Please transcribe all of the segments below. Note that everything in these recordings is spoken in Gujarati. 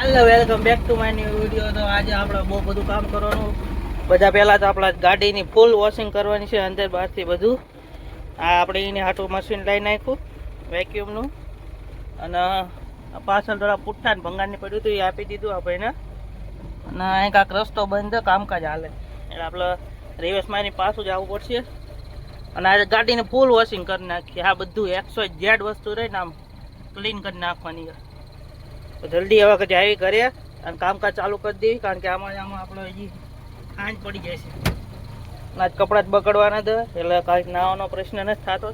Hello welcome back to my new video તો આજે આપણે બહુ બધું કામ કરવાનું. બધા પહેલાં તો આપણા ગાડીની ફૂલ વોશિંગ કરવાની છે, અંદર બહારથી બધું. આ આપણે એને હાટું મશીન લઈ નાખ્યું વેક્યુમનું અને પાછળ થોડા પુઠ્ઠા ને ભંગારની પડ્યું હતું, એ આપી દીધું આપણે અને અહીં કાંક રસ્તો બંધ, કામકાજ હાલે. એટલે આપણે રિવર્સ એની પાછું જ આવવું પડશે. અને આજે ગાડીને ફૂલ વોશિંગ કરી નાખીએ. આ બધું એકસો જેડ વસ્તુ રહીને આમ ક્લીન કરી નાખવાની. છે તો જલ્દી હવે આવી કરીએ અને કામકાજ ચાલુ કરી દેવી, કારણ કે આમાં આમાં આપણે હજી ખાંજ પડી જાય છે. આજ કપડાં જ બગડવાના હતા એટલે કાંઈક નાવાનો પ્રશ્ન નથી થતો.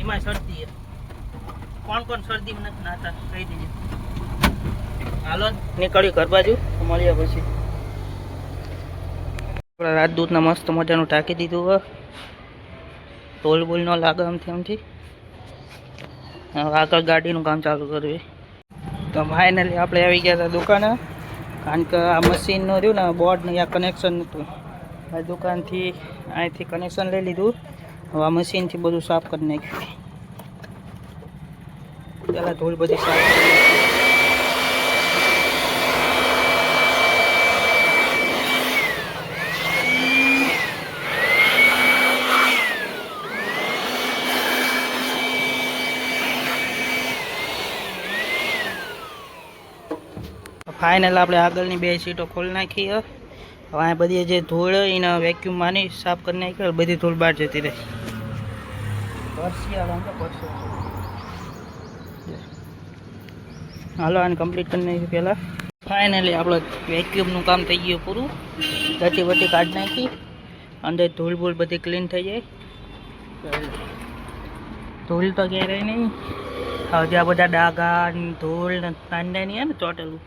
એમાં શરદી કોણ કોણ શરદી નથી નાતા, કહી દીધી હાલો, નીકળ્યું ઘર બાજુ મળીએ પછી. આપણે રાજદૂતના મસ્ત મજાનું ટાંકી દીધું હોય ટોલ બોલ ન લાગે આમથી આમથી. આગળ ગાડીનું કામ ચાલુ કરવી. તો ફાઇનલી આપણે આવી ગયા હતા દુકાને. કારણ કે આ મશીનનું રહ્યું ને બોર્ડનું યા કનેક્શન નહોતું આ દુકાનથી અહીંથી કનેક્શન લઈ લીધું. હવે આ મશીનથી બધું સાફ કરી નાખ્યું. પહેલાં ધૂળ બધી સાફ કરી ફાઇનલ આપણે આગળની બે સીટો ખોલી નાખી. હવે આ બધી જે ધૂળ એને વેક્યુમ માની સાફ કરી નાખી બધી ધૂળ બહાર જતી રહે. હાલો આને કમ્પ્લીટ કરી નાખ્યું પહેલાં. ફાઇનલી આપણે વેક્યુમનું કામ થઈ ગયું પૂરું. ગટી વટી કાઢી નાખી. અંદર ધૂળ ભૂળ બધી ક્લીન થઈ જાય. ધૂળ તો ક્યાંય નહીં. હવે આ બધા ડાઘા ધૂળ ને કાંદાની હે ને ચોટેલું,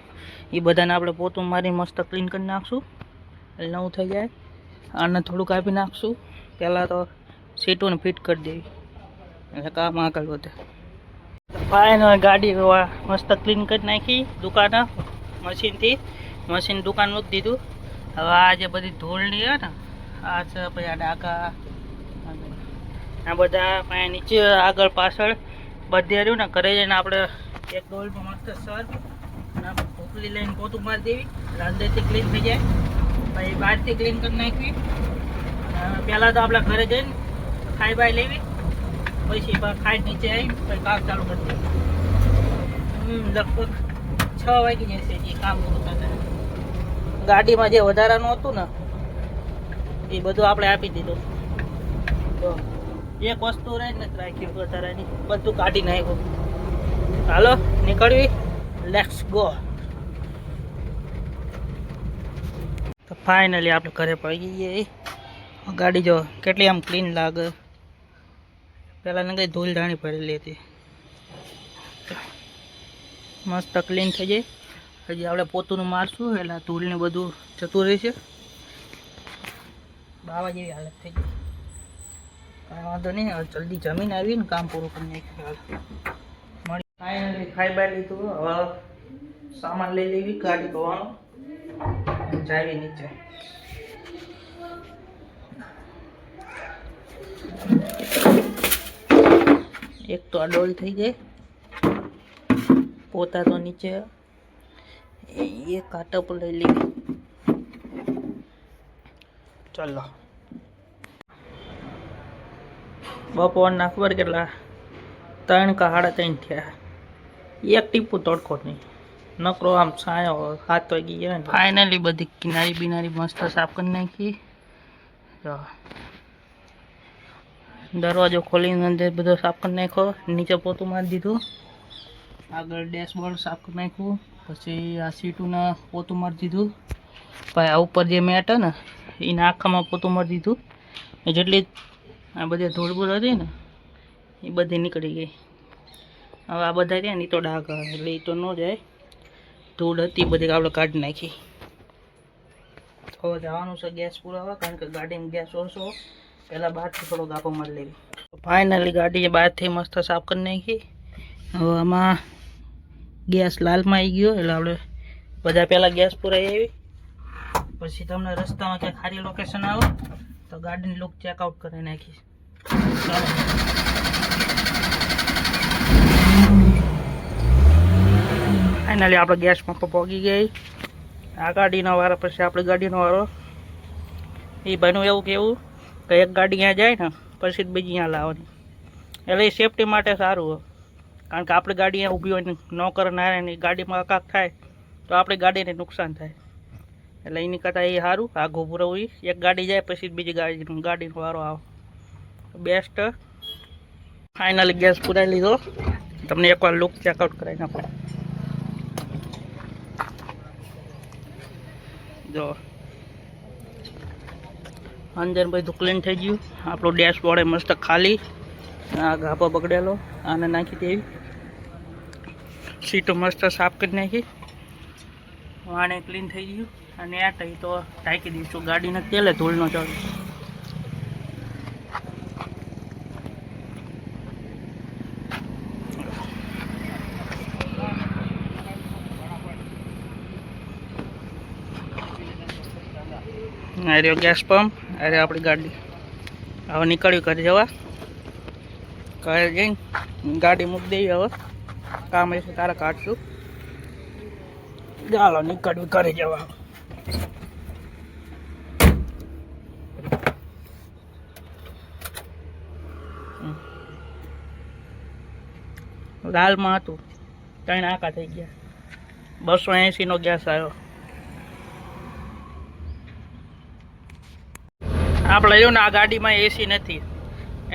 એ બધાને આપણે પોતું મારી મસ્ત ક્લીન કરી નાખશું. એટલે નવું થઈ જાય. અને થોડુંક આપી નાખશું. પહેલાં તો સીટોને ફિટ કરી દેવી. એટલે કામ આગળ વધે. ફાઇનલ ગાડી મસ્ત ક્લીન કરી નાખી દુકાન, મશીનથી. મશીન દુકાન મૂકી દીધું. હવે આ જે બધી ધૂળની હે ને, આ છે પછી આ ડાકા આ બધા અહીંયા નીચે આગળ પાછળ બધે રહ્યું ને, ઘરે જઈને આપણે એક ડોલમાં મસ્ત સર અને લઈને પોતું મારી દેવી. એટલે ક્લીન થઈ જાય. પછી બહારથી ક્લીન કરી નાખવી. પહેલાં તો આપણે ઘરે જઈને ખાઈ બાઈ લેવી. પછી ખાઈ નીચે આવી પછી કામ ચાલુ કરી દેવું. લગભગ છ વાગી જશે જે કામ પૂરું થતા. ગાડીમાં જે વધારાનું હતું ને, એ બધું આપણે આપી દીધું. તો એક વસ્તુ રહે ને રાખી વધારાની, બધું કાઢી નાખ્યું. હાલો, નીકળવી? લેટ્સ ગો તો ફાઇનલી આપણે ઘરે પડી જઈએ ગાડી જો કેટલી આમ ક્લીન લાગે. પહેલાં ને કંઈ ધૂળ ધાણી ભરેલી હતી. મસ્ત ક્લીન થઈ જાય હજી આપણે પોતુનું મારશું, એટલે ધૂળને બધું જતું રહેશે. બાવા જેવી હાલત થઈ ગઈ. કાંઈ વાંધો નહીં હવે જલ્દી જમીન આવી ને કામ પૂરું કરી નાખ્યું મળી ફાઇનલી ખાઈ બાઈ લીધું. હવે સામાન લઈ લેવી ગાડી ધોવાનો. જાવી નીચે. એક તો આ ડોલ થઈ ગઈ. પોતા તો નીચે. એ એક કાંટો લઈ લેવી ચલો. બપોરના ખબર કેટલા ત્રણ કા સાડા ત્રણ થયા. એક ટીપું તડકો નહીં. નકરો આમ સાયો હાથ વાગી ગયા ફાઇનલી બધી કિનારી બિનારી મસ્ત સાફ કરી નાખી. દરવાજો ખોલીને અંદર બધો સાફ કરી નાખ્યો. નીચે પોતું મારી દીધું. આગળ ડેશબોર્ડ સાફ કરી નાખ્યું. પછી આ સીટુના પોતું મારી દીધું. પછી આ ઉપર જે મેટ ને, એના આખામાં પોતું મારી દીધું. જેટલી આ બધી ધૂળબૂળ હતી ને, એ બધી નીકળી ગઈ. હવે આ બધા રહ્યા ને તો ડાઘ એટલે એ તો ન જાય. ધૂળ હતી, બધી આપણે કાઢી નાખી. હવે જવાનું છે ગેસ પુરાવા, કારણ કે ગાડીમાં ગેસ ઓછો. પહેલાં બહારથી થોડો ગાપો મારી લેવી. ફાઇનલી ગાડી બહારથી મસ્ત સાફ કરી નાખી. હવે આમાં ગેસ લાલમાં આવી ગયો, એટલે આપણે બધા પહેલાં ગેસ પુરાઈ આવી. પછી તમને રસ્તામાં ક્યાં ખારી લોકેશન આવે. તો ગાડીની લુક ચેકઆઉટ કરી નાખીશ. ફાઇનલી આપણે ગેસમાં પહોંચી ગઈ. આ ગાડીનો વારો પછી આપણી ગાડીનો વારો. એ ભાઈનું એવું કેવું કે એક ગાડી અહીંયા જાય ને, પછી બીજી અહીંયા લાવવાની. એટલે એ સેફટી માટે સારું હોય કારણ કે આપણી ગાડી અહીંયા ઊભી હોય ને, નોકર ના રહે ને ગાડીમાં અકાક થાય, તો આપણી ગાડીને નુકસાન થાય. એટલે એની કરતાં એ સારું. આઘું પૂરવું એક ગાડી જાય, પછી બીજી ગાડી, ગાડીનો વારો આવે. બેસ્ટ ફાઇનલી ગેસ પુરાઈ લીધો. તમને એકવાર લુક ચેકઆઉટ કરાવી નાખો. જો. અંદર બધું ક્લીન થઈ ગયું. આપણું ડેશબોર્ડ મસ્ત ખાલી. આ ગાભો બગડેલો. આને નાખી દેવી. સીટો મસ્ત સાફ કરી નાખી. વાણે ક્લીન થઈ ગયું. અને આ ટઈ તો ટાંકી દઈશું. ગાડીને તેલે ધૂળનો ચાલુ આર્યો ગેસ પંપ અરે આપણી ગાડી. હવે નીકળ્યું કરી જવા. ઘરે જઈને ગાડી મૂકી દઈએ હવે. કામ એ તારે કાઢશું. ચાલો નીકળ્યું કરી જવા લાલમાં હતું. ત્રણ આકા થઈ ગયા. બસો એંશીનો ગેસ આવ્યો આપણે જો ને આ ગાડીમાં એસી નથી.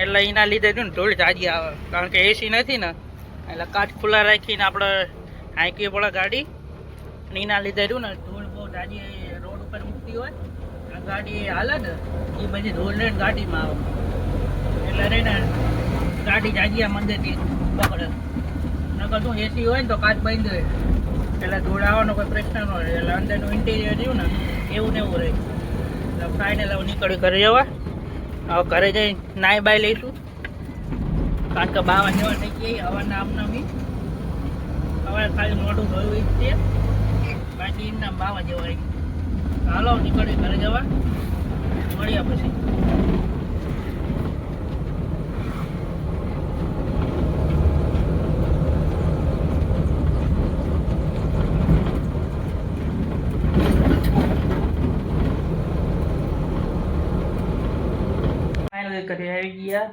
એટલે એના લીધે જો ને ધૂળ તાજી આવે. કારણ કે એસી નથી ને. એટલે કાચ ખુલ્લા રાખીને આપણે હાંકવી પડે ગાડી. અને એના લીધે રહ્યું ને, ધૂળ બહુ જાજી રોડ ઉપર મૂકતી હોય, આ ગાડી હાલે ને એ બધી ધૂળ ને ગાડીમાં આવે. એટલે રહીને ગાડી જાજી મંદિરથી પકડે. નકર શું એસી હોય ને તો કાચ બંધ હોય એટલે ધૂળ આવવાનો કોઈ પ્રશ્ન ન રહે. એટલે અંદરનું ઇન્ટિરિયર રહ્યું ને, એવું ને એવું રહે. એટલે ફાઇનલ હવે નીકળી ઘરે જવા. હવે ઘરે જઈ નાઈ બાય લઈશું. કારણ કે બાવા જેવા થઈ ગયા હવાના નામ નામી હવે ખાલી મોઢું ધોયું જ બાકી એમના બાવા જેવા હાલો નીકળી ઘરે જવા મળ્યા પછી આવી ગયા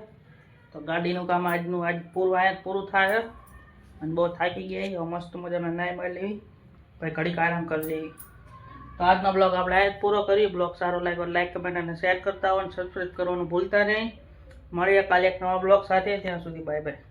તો ગાડીનું કામ આજનું આજ પૂરું આયા પૂરું થાય. અને બહુ થાકી ગયા મસ્ત મજાના નાય મળી લેવી. પછી ઘડીક આરામ કરી લઈએ. તો આજનો બ્લોગ આપણે આજ પૂરો કરી બ્લોગ સારો લાગ્યો લાઈક કમેન્ટ અને શેર કરતા હોય સબસ્ક્રાઈબ કરવાનું ભૂલતા નહીં. મળીએ કાલે એક નવા બ્લોગ સાથે. ત્યાં સુધી બાય બાય